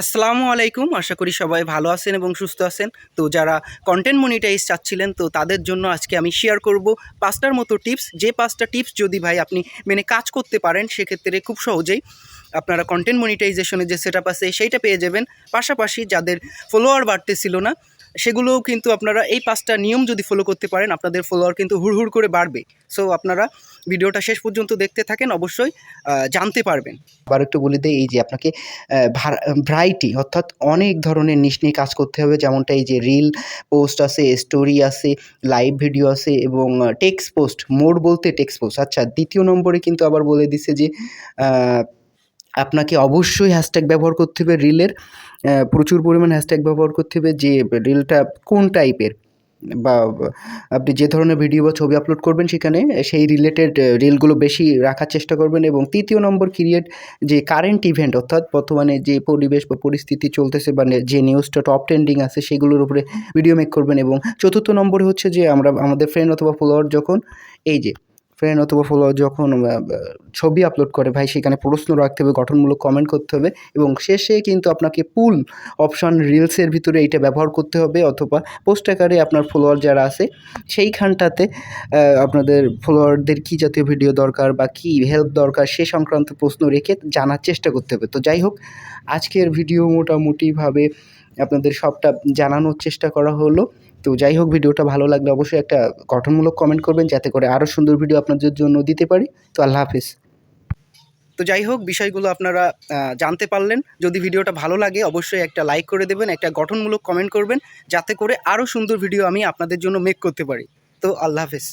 আসসালামু আলাইকুম। আশা করি সবাই ভালো আছেন এবং সুস্থ আছেন। তো যারা কন্টেন্ট মনিটাইজ চাচ্ছিলেন, তো তাদের জন্য আজকে আমি শেয়ার করব পাঁচটার মতো টিপস যে পাঁচটা টিপস যদি ভাই আপনি মেনে কাজ করতে পারেন, সেক্ষেত্রে খুব সহজেই আপনারা কন্টেন্ট মনিটাইজেশনের যে সেট আছে, সেইটা পেয়ে যাবেন। পাশাপাশি যাদের ফলোয়ার বাড়তেছিল না সেগুলোও কিন্তু আপনারা এই পাঁচটা নিয়ম যদি ফলো করতে পারেন, আপনাদের ফলোয়ার কিন্তু হুড়হুড় করে বাড়বে। সো আপনারা ভিডিওটা শেষ পর্যন্ত দেখতে থাকেন, অবশ্যই জানতে পারবেন। আবার একটু বলে দেই এই যে আপনাকে ভ্যারাইটি অর্থাৎ অনেক ধরনের নিশ নিয়ে কাজ করতে হবে, যেমনটা এই যে রিল পোস্ট আছে স্টোরি আছে লাইভ ভিডিও আছে এবং টেক্সট পোস্ট মোড বলতে টেক্সট পোস্ট আচ্ছা দ্বিতীয় নম্বরে কিন্তু আবার বলে দিছে যে আপনাকে অবশ্যই হ্যাশট্যাগ ব্যবহার করতে হবে রিলের প্রচুর পরিমাণ হ্যাশট্যাগ ব্যবহার করতে হবে যে রিলটা কোন টাইপের বা, আপনি যে ধরনের ভিডিও বা ছবি আপলোড করবেন সেখানে সেই রিলেটেড রিলগুলো বেশি রাখার চেষ্টা করবেন এবং তৃতীয় নম্বর ক্রিয়েট যে কারেন্ট ইভেন্ট অর্থাৎ বর্তমানে যে পরিবেশ বা পরিস্থিতি চলতেছে বা যে নিউজটা টপ ট্রেন্ডিং আছে সেগুলোর উপরে ভিডিও মেক করবেন এবং চতুর্থ নম্বরে হচ্ছে যে আমরা, আমাদের ফ্রেন্ড অথবা ফলোয়ার যখন, এই যে ফ্রেন্ড অথবা ফলোয়ার যখন ছবি আপলোড করে, ভাই সেখানে প্রশ্ন রাখতে হবে, গঠনমূলক কমেন্ট করতে হবে এবং শেষে কিন্তু আপনাকে পুল অপশন রিলসের ভিতরে এইটা ব্যবহার করতে হবে অথবা পোস্ট আকারে আপনার ফলোয়ার যারা আছে, সেইখানটাতে আপনাদের ফলোয়ারদের কী জাতীয় ভিডিও দরকার বা কী হেল্প দরকার সে সংক্রান্ত প্রশ্ন রেখে জানার চেষ্টা করতে হবে। তো যাই হোক, আজকের ভিডিও মোটামুটিভাবে আপনাদের সবটা জানানোর চেষ্টা করা হলো। তো যাই হোক, ভিডিওটা ভালো লাগলে অবশ্যই একটা গঠনমূলক কমেন্ট করবেন, যাতে করে আরও সুন্দর ভিডিও আপনাদের জন্য দিতে পারি। তো আল্লাহ হাফিজ। তো যাই হোক, বিষয়গুলো আপনারা জানতে পারলেন। যদি ভিডিওটা ভালো লাগে, অবশ্যই একটা লাইক করে দেবেন, একটা গঠনমূলক কমেন্ট করবেন, যাতে করে আরও সুন্দর ভিডিও আমি আপনাদের জন্য মেক করতে পারি। তো আল্লাহ হাফেজ।